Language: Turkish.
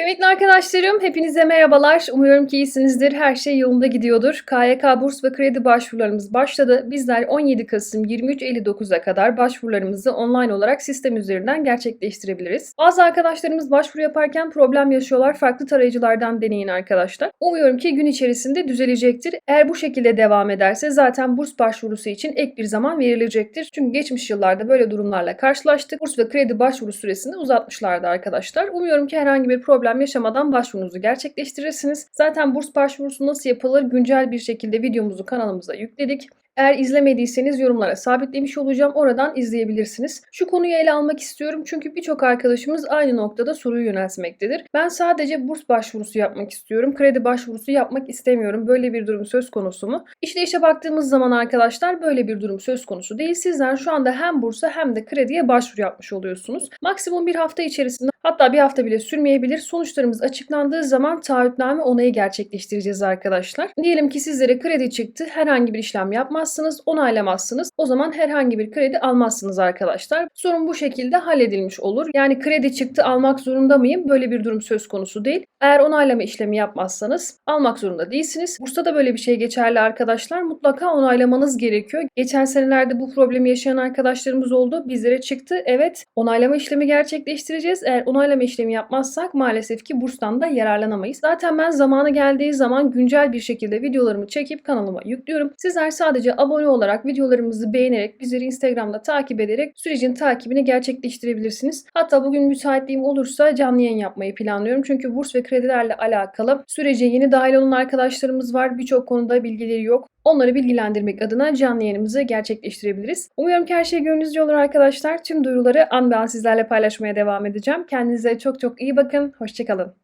Kıymetli arkadaşlarım, hepinize merhabalar. Umuyorum ki iyisinizdir. Her şey yolunda gidiyordur. KYK burs ve kredi başvurularımız başladı. Bizler 17 Kasım 23.59'a kadar başvurularımızı online olarak sistem üzerinden gerçekleştirebiliriz. Bazı arkadaşlarımız başvuru yaparken problem yaşıyorlar. Farklı tarayıcılardan deneyin arkadaşlar. Umuyorum ki gün içerisinde düzelecektir. Eğer bu şekilde devam ederse zaten burs başvurusu için ek bir zaman verilecektir. Çünkü geçmiş yıllarda böyle durumlarla karşılaştık. Burs ve kredi başvuru süresini uzatmışlardı arkadaşlar. Umuyorum ki herhangi bir problem yaşamadan başvurunuzu gerçekleştirirsiniz. Zaten burs başvurusu nasıl yapılır güncel bir şekilde videomuzu kanalımıza yükledik. Eğer izlemediyseniz yorumlara sabitlemiş olacağım. Oradan izleyebilirsiniz. Şu konuyu ele almak istiyorum çünkü birçok arkadaşımız aynı noktada soruyu yöneltmektedir. Ben sadece burs başvurusu yapmak istiyorum. Kredi başvurusu yapmak istemiyorum. Böyle bir durum söz konusu mu? İşte işe baktığımız zaman arkadaşlar böyle bir durum söz konusu değil. Sizler şu anda hem bursa hem de krediye başvuru yapmış oluyorsunuz. Maksimum bir hafta içerisinde Hatta bir hafta bile sürmeyebilir. Sonuçlarımız açıklandığı zaman taahhütname onayı gerçekleştireceğiz arkadaşlar. Diyelim ki sizlere kredi çıktı. Herhangi bir işlem yapmazsınız, onaylamazsınız. O zaman herhangi bir kredi almazsınız arkadaşlar. Sorun bu şekilde halledilmiş olur. Yani kredi çıktı almak zorunda mıyım? Böyle bir durum söz konusu değil. Eğer onaylama işlemi yapmazsanız almak zorunda değilsiniz. Bursa'da da böyle bir şey geçerli arkadaşlar. Mutlaka onaylamanız gerekiyor. Geçen senelerde bu problemi yaşayan arkadaşlarımız oldu. Bizlere çıktı. Evet onaylama işlemi gerçekleştireceğiz. Eğer onaylama işlemi yapmazsak maalesef ki burstan da yararlanamayız. Zaten ben zamanı geldiği zaman güncel bir şekilde videolarımı çekip kanalıma yüklüyorum. Sizler sadece abone olarak videolarımızı beğenerek bizleri Instagram'da takip ederek sürecin takibini gerçekleştirebilirsiniz. Hatta bugün müsaitliğim olursa canlı yayın yapmayı planlıyorum. Çünkü burs ve kredilerle alakalı sürece yeni dahil olan arkadaşlarımız var. Birçok konuda bilgileri yok. Onları bilgilendirmek adına canlı yayınımızı gerçekleştirebiliriz. Umuyorum ki her şey gönlünüzce olur arkadaşlar. Tüm duyuruları an be an sizlerle paylaşmaya devam edeceğim. Kendinize çok çok iyi bakın. Hoşçakalın.